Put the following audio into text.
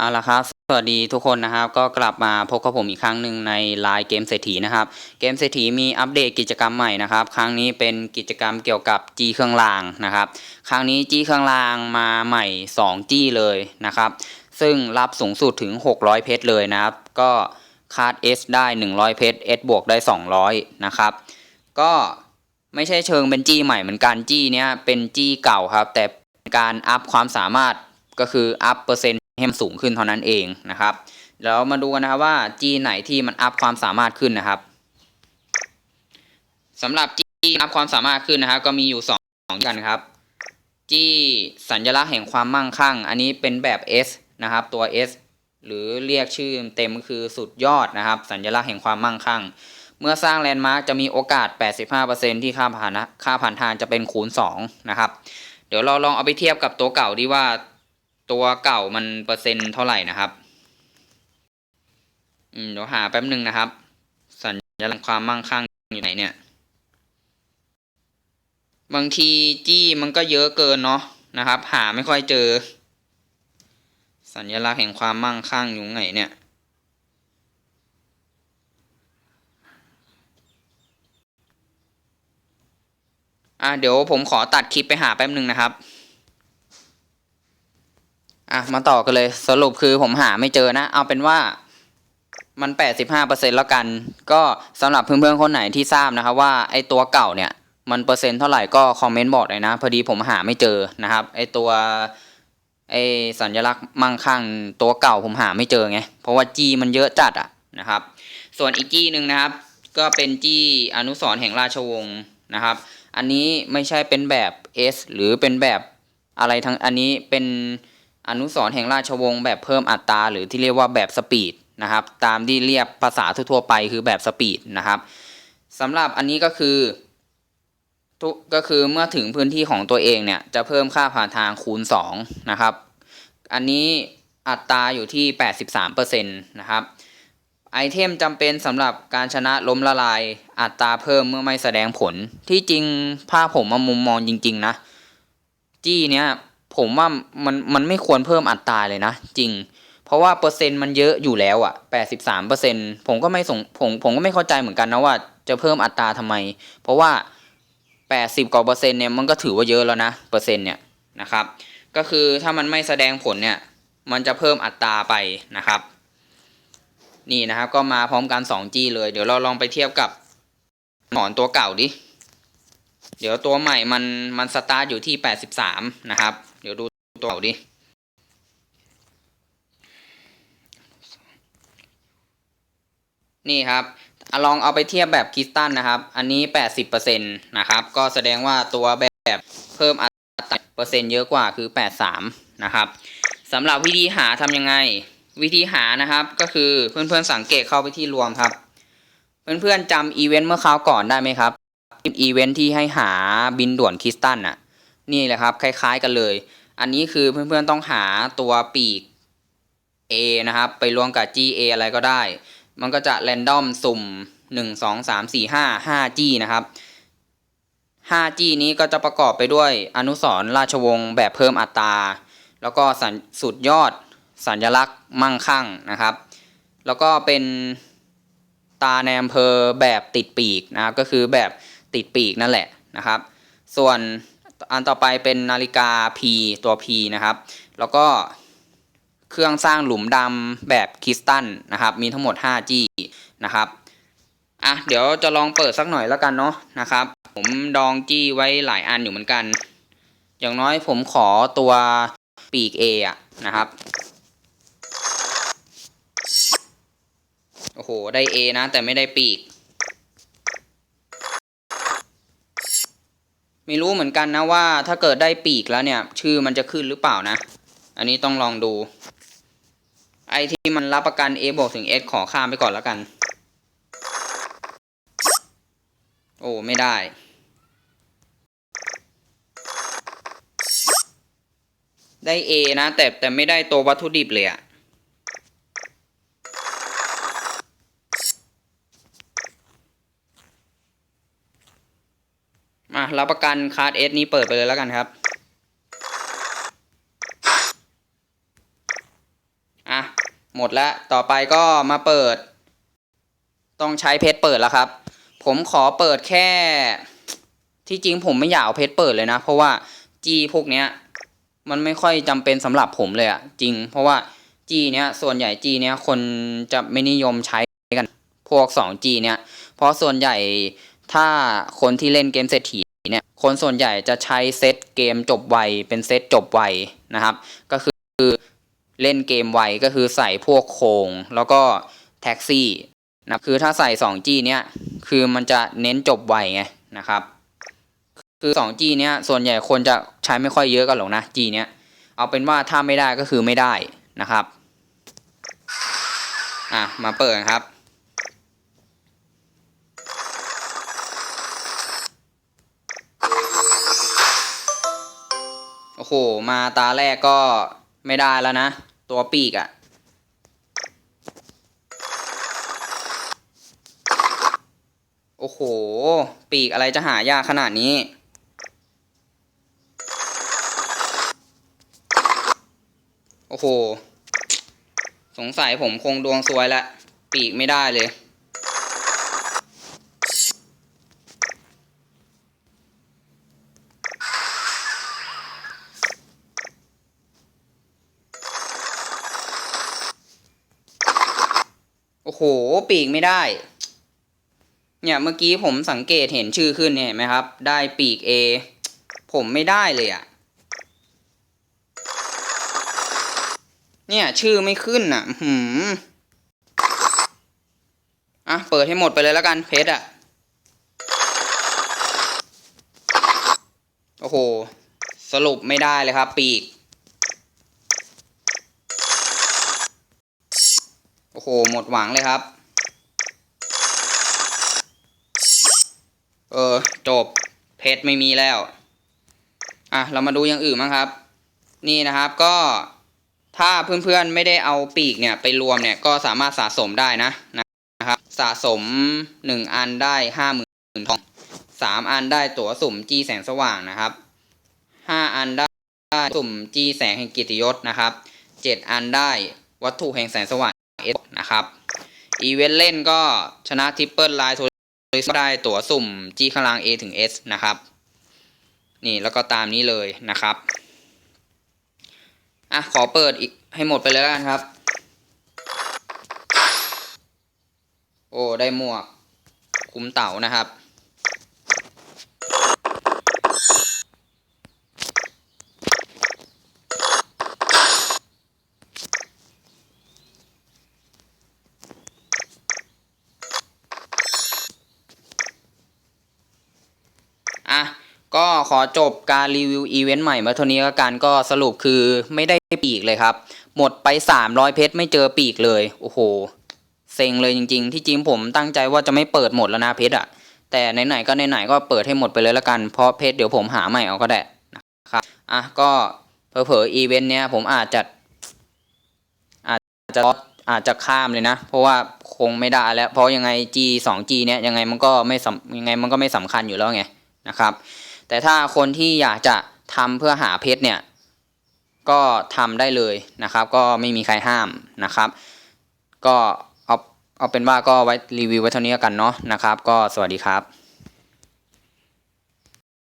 เอาละครับ สวัสดีทุกคนนะครับ ก็กลับมาพบกับผมอีกครั้งหนึ่งในไลน์เกมเศรษฐีนะครับ เกมเศรษฐีมีอัปเดตกิจกรรมใหม่นะครับ ครั้งนี้เป็นกิจกรรมเกี่ยวกับจีเครื่องรางนะครับ ครั้งนี้จีเครื่องรางมาใหม่ 2 จี้เลยนะครับ ซึ่งรับสูงสุดถึง 600 เพชรเลยนะครับ ก็คาด S ได้ 100 เพชร S บวกได้ 200 นะครับ ก็ไม่ใช่เชิงเป็นจี้ใหม่เหมือนกันจี้เนี้ยเป็นจี้เก่าครับ แต่การอัพความสามารถก็คืออัพเปอร์เซ็นต์ ให้มันสูงขึ้นเท่านั้นเองนะครับแล้วมาดูกันนะครับว่าจีไหนที่มันอัพความสามารถขึ้นนะครับสำหรับจี้อัพความสามารถขึ้นนะครับ ก็มีอยู่สองสองกันครับจีสัญลักษณ์แห่งความมั่งคั่ง อันนี้เป็นแบบ S นะครับ ตัว S หรือเรียกชื่อเต็มก็คือสุดยอดนะครับ สัญลักษณ์แห่งความมั่งคั่ง เมื่อสร้างแลนด์มาร์กจะมีโอกาส 85%ที่ค่าผ่านค่าผ่านทางจะเป็นคูณ2นะครับ เดี๋ยวเราลองเอาไปเทียบกับตัวเก่าดีว่า ตัวเก่ามันเปอร์เซ็นต์เท่าไหร่นะครับอืมเดี๋ยวหาแป๊บหนึ่งนะครับ สัญลักษณ์ความมั่งคั่งอยู่ไหนเนี่ย บางทีจี้มันก็เยอะเกินเนาะนะครับ หาไม่ค่อยเจอ สัญลักษณ์แห่งความมั่งคั่งอยู่ไหนเนี่ยอะเดี๋ยวผมขอตัดคลิปไปหาแป๊บหนึ่งนะครับ อะมาต่อกันเลยสรุปคือผมหาไม่เจอนะ เอาเป็นว่ามันแปดสิบห้าเปอร์เซ็นแล้วกัน ก็สำหรับเพื่อนๆคนไหนที่ทราบนะครับว่าไอตัวเก่าเนี่ยมันเปอร์เซ็นต์เท่าไหร่ก็คอมเมนต์บอกเลยนะ พอดีผมหาไม่เจอนะครับไอตัวไอสัญลักษณ์มั่งคั่งตัวเก่าผมหาไม่เจอไง เพราะว่าจีมันเยอะจัดอะนะครับ ส่วนอีกจี้หนึ่งนะครับ ก็เป็นจี้อนุสรแห่งราชวงศ์นะครับ อันนี้ไม่ใช่เป็นแบบ S หรือเป็นแบบอะไรทั้งอันนี้เป็น อนุสรแห่งราชวงศ์แบบเพิ่มอัตราหรือที่เรียกว่าแบบสปีดนะครับ ตามที่เรียกภาษาทั่วๆไปคือแบบสปีดนะครับสำหรับอันนี้ก็คือทุกก็คือเมื่อถึงพื้นที่ของตัวเองเนี่ยจะเพิ่มค่าผ่านทางคูณ2นะครับ อันนี้อัตราอยู่ที่ 83%นะครับไอเทมจำเป็นสำหรับการชนะล้มละลายอัตราเพิ่มเมื่อไม่แสดงผลที่จริงภาพผมมามุมมองจริง ๆ นะ จี้เนี้ย ผมว่ามันมันไม่ควรเพิ่มอัตราเลยนะ จริง เพราะว่าเปอร์เซ็นต์มันเยอะอยู่แล้วอะแปดสิบสามเปอร์เซ็นผมก็ไม่สงผมผมก็ไม่เข้าใจเหมือนกันนะว่าจะเพิ่มอัตราทำไม เพราะว่าแปดสิบกว่าเปอร์เซ็นต์เนี่ยมันก็ถือว่าเยอะแล้วนะเปอร์เซ็นต์เนี่ยนะครับ ก็คือถ้ามันไม่แสดงผลเนี่ย มันจะเพิ่มอัตราไปนะครับ นี่นะครับก็มาพร้อมกัน 2G เลย เดี๋ยวเราลองไปเทียบกับหนอนตัวเก่าดิ เดี๋ยวตัวใหม่มันมันสตาร์ทอยู่ที่ 83 นะครับ เดี๋ยวดูตัวเก่าดินี่ครับลองเอาไปเทียบแบบคริสตัลนะครับ อันนี้ 80%นะครับ ก็แสดงว่าตัวแบบเพิ่มอัตราเปอร์เซ็นต์เยอะกว่าคือ 83 นะครับสำหรับวิธีหาทำยังไง วิธีหานะครับก็คือเพื่อนๆสังเกตเข้าไปที่รวมครับ เพื่อนๆจำอีเวนต์เมื่อคราวก่อนได้ไหมครับอีเวนต์ที่ให้หาบินด่วนคริสตัน่ะ นี่แหละครับ คล้าย ๆกันเลย อันนี้คือเพื่อนๆต้องหาตัวปีก A นะครับ ไปรวมกับ GA อะไรก็ได้ มันก็จะแรนดอมสุ่ม 1 2 3 4 5 5 G นะครับ 5G นี้ก็จะประกอบไปด้วยอนุสรราชวงศ์แบบเพิ่มอัตรา แล้วก็สัสุดยอดสัญลักษณ์มั่งคั่งนะครับ แล้วก็เป็นตาในอำเภอแบบติดปีกนะครับ ก็คือแบบติดปีกนั่นแหละนะครับ ส่วน อันต่อไปเป็นนาฬิกา P ตัว P นะครับ แล้วก็เครื่องสร้างหลุมดำแบบคริสตัลนะครับ มีทั้งหมด 5G นะครับอะเดี๋ยวจะลองเปิดสักหน่อยแล้วกันเนาะนะครับ ผมดองจี้ไว้หลายอันอยู่เหมือนกัน อย่างน้อยผมขอตัวปีก A อะนะครับ โอ้โห ได้ A นะ แต่ไม่ได้ปีก ไม่รู้เหมือนกันนะว่า ถ้าเกิดได้ปีกแล้วเนี่ย ชื่อมันจะขึ้นหรือเปล่านะ อันนี้ต้องลองดู ไอที่มันรับประกัน A บวกถึง S ขอข้ามไปก่อนแล้วกัน โอ้ไม่ได้ได้ A นะ แต่แต่ไม่ได้ตัววัตถุดิบเลยอะ รับประกันคาร์ดเอสนี้เปิดไปเลยแล้วกันครับ อะ หมดแล้วต่อไปก็มาเปิด ต้องใช้เพชรเปิดแล้วครับ ผมขอเปิดแค่ ที่จริงผมไม่อยากเอาเพชรเปิดเลยนะ เพราะว่าจีพวกเนี้ย มันไม่ค่อยจำเป็นสำหรับผมเลยอะจริง เพราะว่าจีเนี้ยส่วนใหญ่จีเนี้ยคนจะไม่นิยมใช้กัน พวก 2G เนี้ยเพราะส่วนใหญ่ถ้าคนที่เล่นเกมเศรษฐี คนส่วนใหญ่จะใช้เซตเกมจบไวเป็นเซตจบไวนะครับ ก็คือเล่นเกมไวก็คือใส่พวกโคงแล้วก็แท็กซี่นะคือถ้าใส่ 2G เนี้ยคือมันจะเน้นจบไวไงนะครับ คือ 2G เนี้ยส่วนใหญ่คนจะใช้ไม่ค่อยเยอะกันหรอกนะ G เนี้ยเอาเป็นว่าถ้าไม่ได้ก็คือไม่ได้นะครับ อะ มาเปิดครับ โอ้โห มาตาแรกก็ไม่ได้แล้วนะ ตัวปีกอะโอ้โห ปีกอะไรจะหายากขนาดนี้ โอ้โห สงสัยผมคงดวงซวยละ ปีกไม่ได้เลย หปีกไม่ได้ เนี่ยเมื่อกี้ผมสังเกตเห็นชื่อขึ้นเนี่ยเห็นไหมครับ ได้ปีก A ผมไม่ได้เลยอะ่ะ เนี่ยชื่อไม่ขึ้นอะ หืมอะ เปิดให้หมดไปเลยแล้วกันเพชรอะ โอ้โห สรุปไม่ได้เลยครับ ปีก โอ้โห หมดหวังเลยครับ เออ จบ เพชรไม่มีแล้ว อะ เรามาดูอย่างอื่นมั้งครับ นี่นะครับก็ถ้าเพื่อนๆไม่ได้เอาปีกเนี่ยไปรวมเนี่ยก็สามารถสะสมได้นะนะครับ สะสมหนึ่งอันได้ห้าหมื่นทองสามอันได้ตั๋วสุ่มจีแสงสว่างนะครับห้าอันได้สุ่มจีแสงแห่งกิตติยศนะครับเจ็ดอันได้วัตถุแห่งแสงสว่าง เอสนะครับอีเวนต์เล่นก็ชนะทริปเปิลไลน์โทรได้ตั๋วสุ่มจีข้างล่าง A ถึง S นะครับ นี่แล้วก็ตามนี้เลยนะครับ อะ ขอเปิดอีกให้หมดไปเลยแล้วกันครับ โอ้ ได้หมวก คุ้มเต่านะครับ อะ ก็ขอจบการรีวิวอีเวนต์ใหม่มาเท่านี้ก็กันก็สรุปคือไม่ได้ปีกเลยครับ หมดไป 300 เพชรไม่เจอปีกเลย โอ้โห เซ็งเลยจริง ๆ ที่จริงผมตั้งใจว่าจะไม่เปิดหมดแล้วนะเพชรอะแต่ไหนๆก็ไหนๆก็เปิดให้หมดไปเลยล้วกันเพราะเพชรเดี๋ยวผมหาใหม่เอาก็ได้นะครับอะก็เผลอๆอีเวนต์เนี้ยผมอาจจะอาจจะอาจจะข้ามเลยนะ เพราะว่าคงไม่ได้แล้ว เพราะยังไง G 2G เนี้ยยังไงมันก็ไม่สำยังไงมันก็ไม่สำคัญอยู่แล้วไงนะครับ แต่ถ้าคนที่อยากจะทำเพื่อหาเพชรเนี่ยก็ทำได้เลยนะครับ ก็ไม่มีใครห้ามนะครับ ก็เอาเอาเป็นว่าก็ไว้รีวิวไว้เท่านี้กันเนาะนะครับ ก็สวัสดีครับ